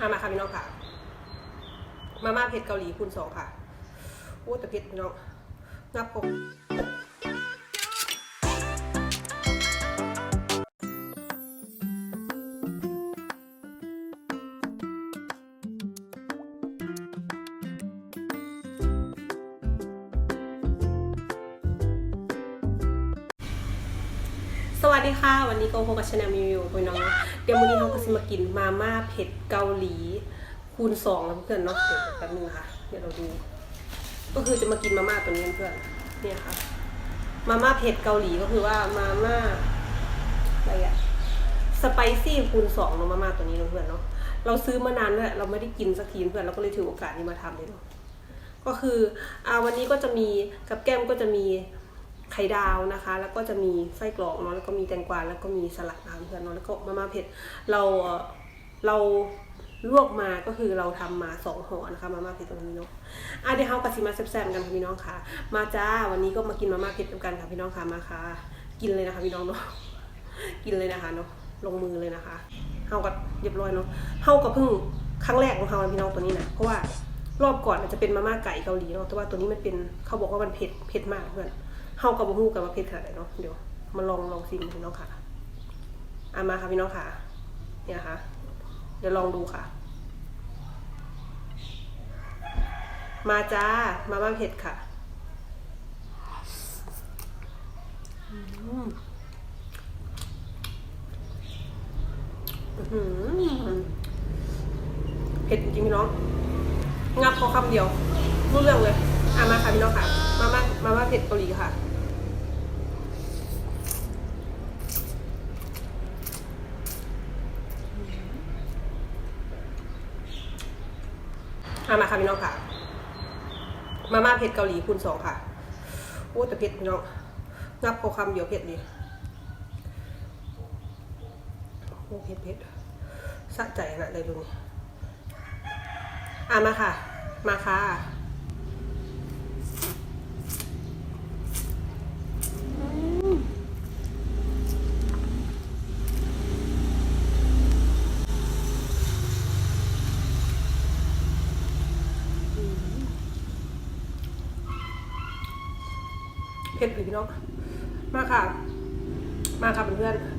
อามาค่ะพี่น้องค่ะ มาม่าเผ็ดเกาหลีคูณสองค่ะโอ้แต่เผ็ดพี่น้องงับผม วัสดีค่ะ วันนี้ก็พบกับชาแนลมิวพี่น้องเดี๋ยววันนี้เราก็จะมากินมาม่าเผ็ดเกาหลี คูณสองแล้วเพื่อนเนาะเดี๋ยวแป๊บนึงค่ะ เดี๋ยวเราดู ก็คือจะมากินมาม่าตัวนี้เพื่อนเนี่ยค่ะ มาม่าเผ็ดเกาหลีก็คือว่ามาม่าอะไรอะสไปซี่คูณสองเนาะมาม่าตัวนี้เนาะเพื่อนเนาะเราซื้อมานานแล้วเราไม่ได้กินสักทีเพื่อนเราก็เลยถือโอกาสนี้มาทำเลยเนาะก็คืออ่าวันนี้ก็จะมีกับแก้มก็จะมี ไข่ดาวนะคะ แล้วก็จะมีไส้กรอกเนาะแล้วก็มีแตงกวาแล้วก็มีสลัดนะคะเพื่อนเนาะแล้วก็มาม่าเผ็ดเราเราลวกมาก็คือเราทำมาสองห่อนะคะมาม่าเผ็ดตรงนี้เนาะอะเดี๋ยวเฮากับซิมาแซ่บๆกันค่ะพี่น้องค่ะ มาจ้าวันนี้ก็มากินมาม่าเผ็ดกันค่ะพี่น้องค่ะมาค่ะ กินเลยนะคะพี่น้องเนาะกินเลยนะคะเนาะลงมือเลยนะคะเฮากับเรียบร้อยเนาะเฮากับเพิ่งครั้งแรกของเฮานะพี่น้องตัวนี้นะเพราะว่ารอบก่อนมันจะเป็นมาม่าไก่เกาหลีเนาะแต่ว่าตัวนี้มันเป็นเขาบอกว่ามันเผ็ดเผ็ดมากเพื่อน เฮากับบ่ฮู้กันว่าเผ็ดขนาดไหนเนาะเดี๋ยวมาลองลองชิมพี่น้องค่ะอะมาค่ะพี่น้องค่ะ เนี่ยนะคะเดี๋ยวลองดูค่ะ มาจ้า มาม่าเผ็ดค่ะเผ็ดจริงพี่น้อง งับพอคำเดียว รู้เรื่องเลยอะมาค่ะพี่น้องค่ะ มาม่ามาม่าเผ็ดเกาหลีค่ะ อะมาค่ะพี่น้องค่ะ มาม่าเผ็ดเกาหลีคูณสองค่ะโอ้แต่เผ็ดพี่น้องงับพอคำเดียวเผ็ดดีโอ้เผ็ดเผ็ดสะใจขนาดเลยดูนี่อะมาค่ะ มาค่ะ เผ็ดหรือพี่น้อง มาค่ะ มาค่ะเพื่อนๆ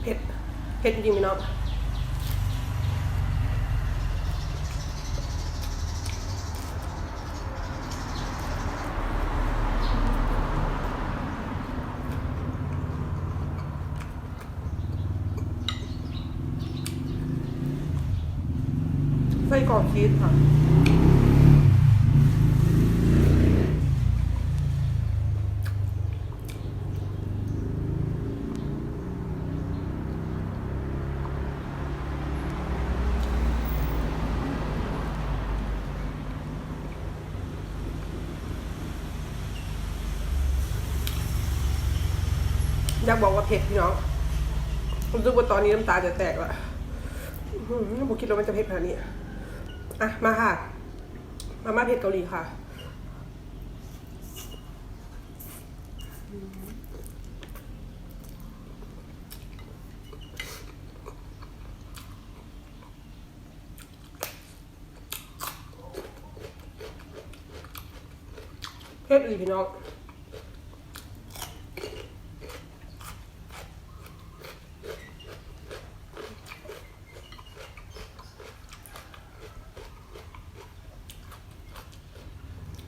เผ็ดเผ็ดจริงๆพี่น้อง ส้กรอกชีสค่ะ อยากบอกว่าเผ็ดพี่น้องรู้สึกว่าตอนนี้น้ำตาจะแตกละหือผมคิดว่ามันจะเผ็ดขนาดนี้ อะ มาค่ะ มาม่าเผ็ดเกาหลีค่ะ เผ็ดอีกพี่น้อง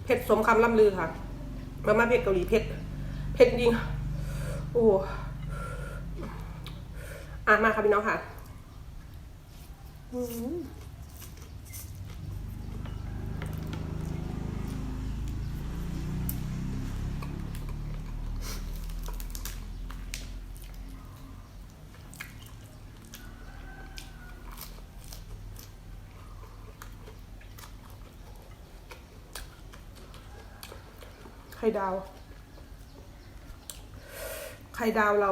เผ็ดส มคำล่ำลือค่ะมาม่าเผ็ดเกาหลีเผ็ดเผ็ดจริงโอ้อะมาค่ะพี่น้องค่ะ ดาว ไข่ดาวเรา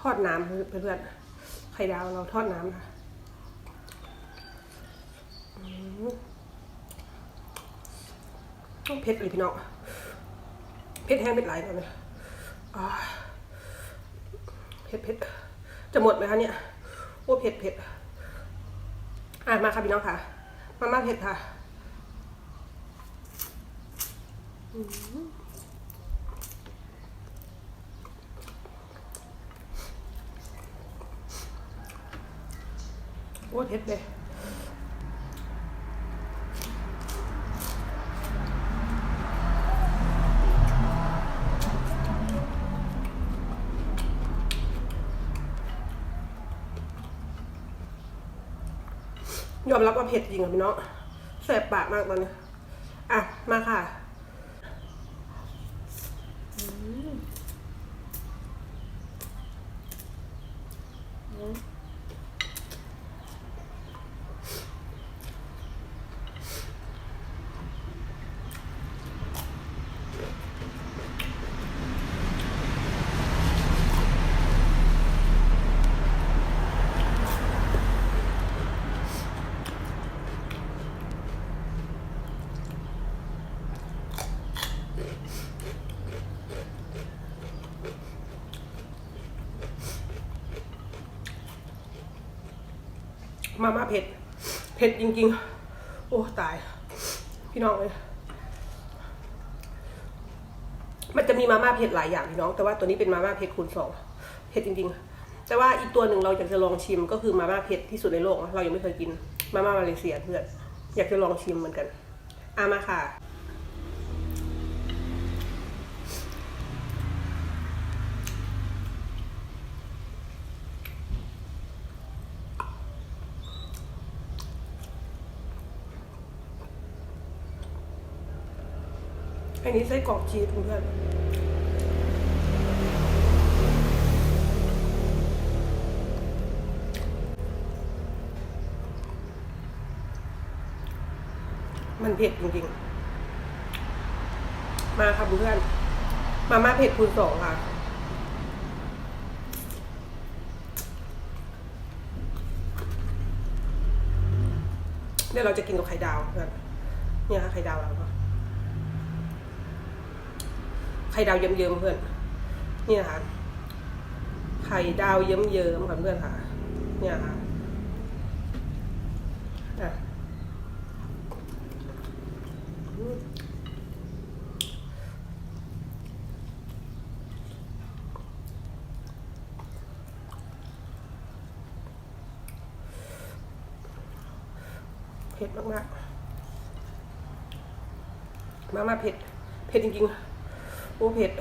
ทอดน้ำเพื่อนๆไข่ดาวเราทอดน้ำค่ะต้องเผ็ดเลยพี่น้องเผ็ดแห้งเผ็ดไหลายตอนนี้อ่าเผ็ดเผ็ดจะหมดไหมคะเนี่ยโอ้เผ็ดเผ็ดอะมาค่ะพี่น้องค่ะ มาม่าเผ็ดค่ะอื โอ้เผ็ดเลยยอมรับว่าเผ็ดจริงค่ะพี่น้องแสบปากมากตอนนี้ อะ มาค่ะ มาม่าเผ็ด เผ็ดจริง ๆ โอ้ตาย พี่น้องเลยมันจะมีมาม่าเผ็ดหลายอย่างพี่น้อง แต่ว่าตัวนี้เป็นมาม่าเผ็ดคูณสองเผ็ดจริง ๆ แต่ว่าอีกตัวหนึ่งเราอยากจะลองชิมก็คือมาม่าเผ็ดที่สุดในโลก เรายังไม่เคยกินมาม่ามาเลเซียเพื่อนอยากจะลองชิมเหมือนกันอามาค่ะ อันนี้ไส้กรอกชีสเพื่อนมันเผ็ดจริงๆ มาค่ะเพื่อน มาม่าเผ็ดคูณสองค่ะ เดี๋ยวเราจะกินกับไข่ดาวเพื่อนเนี่ยค่ะไข่ดาวเราก็ ไข่ดาวเยิ้มๆเพื่อน นี่นะคะ ไข่ดาวเยิ้มๆค่ะเพื่อนค่ะ เนี่ยค่ะอะเผ็ดมากๆมามาเผ็ด เผ็ดจริงๆ โอ้เผ็ด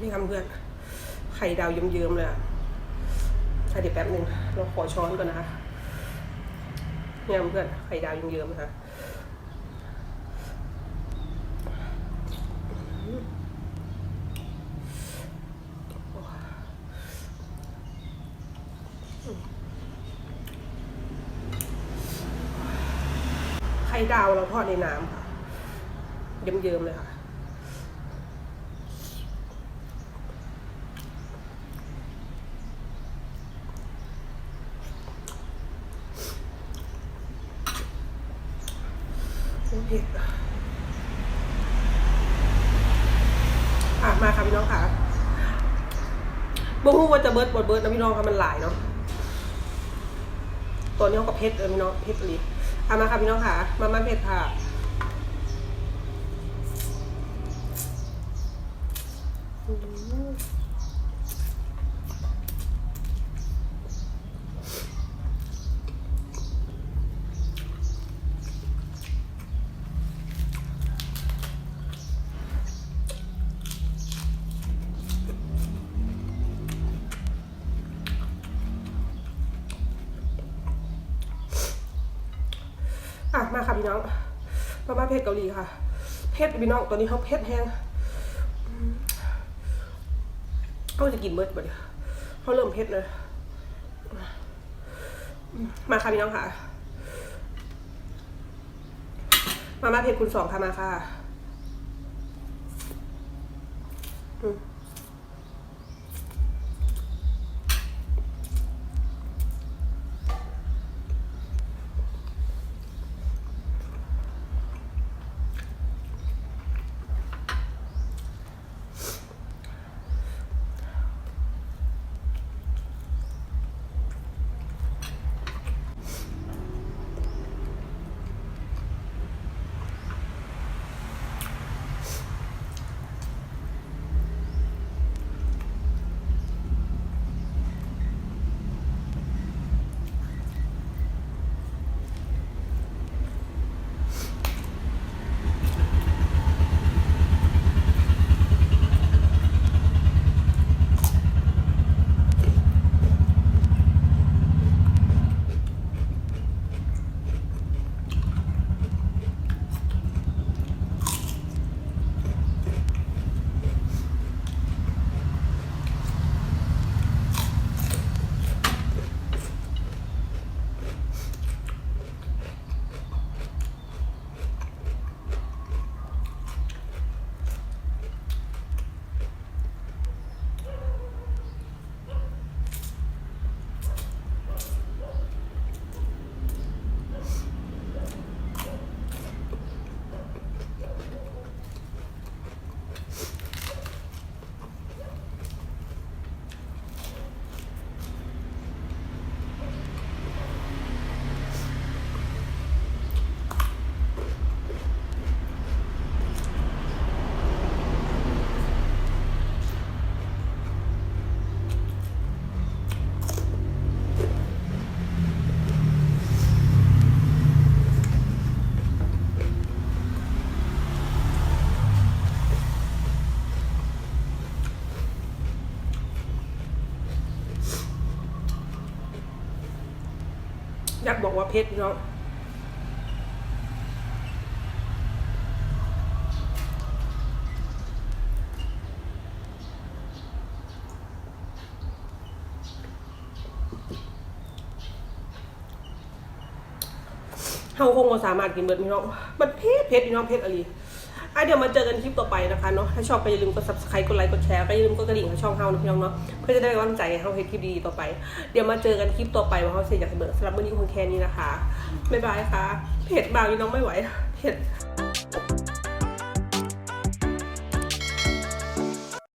นี่คำเพื่อน ไข่ดาวเยิ้มๆเลยอะเดี๋ยวแป๊บหนึ่งเราขอช้อนก่อนนะคะ เนี่ยเพื่อนไข่ดาวเยิ้มๆนะคะไข่ดาวเราทอดในน้ำค่ะ เยิ้มๆเลยค่ะ โอ้เผ็ดอะมาค่ะพี่น้องค่ะบ่ฮู้ว่าจะเบิร์ดบดเบิร์ดนะพี่น้องค่ะมันหลายเนาะตัวนี้เขาก็เผ็ดเลยพี่น้องเผ็ดเลยอะมาค่ะพี่น้องค่ะ มามาเผ็ดค่ะ อะมาค่ะพี่น้องมาม่าเผ็ดเกาหลีค่ะเผ็ดพี่น้องตัวนี้เขาเผ็ดแห้งเขาจะกินเบิร์ดบ่เนี่ยเขาเริ่มเผ็ดเลยมาค่ะพี่น้องค่ะ มาม่าเผ็ดคุณสองค่ะมาค่ะ ยักบอกว่าเพ็ดพี่น้องเฮาคงบ่สามารถกินเบิดพี่น้องมันเผ็ดเผ็ดพี่น้องเผ็ดอะไร อะเดี๋ยวมาเจอกันคลิปต่อไปนะคะเนาะถ้าชอบก็อย่าลืมกด subscribe กดไลค์กดแชร์ก็อย่าลืมกดกระดิ่งให้ช่องเฮานะพี่น้องเนาะเพื่อจะได้กำลังใจให้เฮาเฮ็ดคลิปดีๆต่อไป เดี๋ยวมาเจอกันคลิปต่อไปว่าเฮาสิอยากเสมอสำหรับมื้อนี้คงแค่นี้นะคะบ๊ายบายค่ะเผ็ดบางพี่น้องไม่ไหวเผ็ด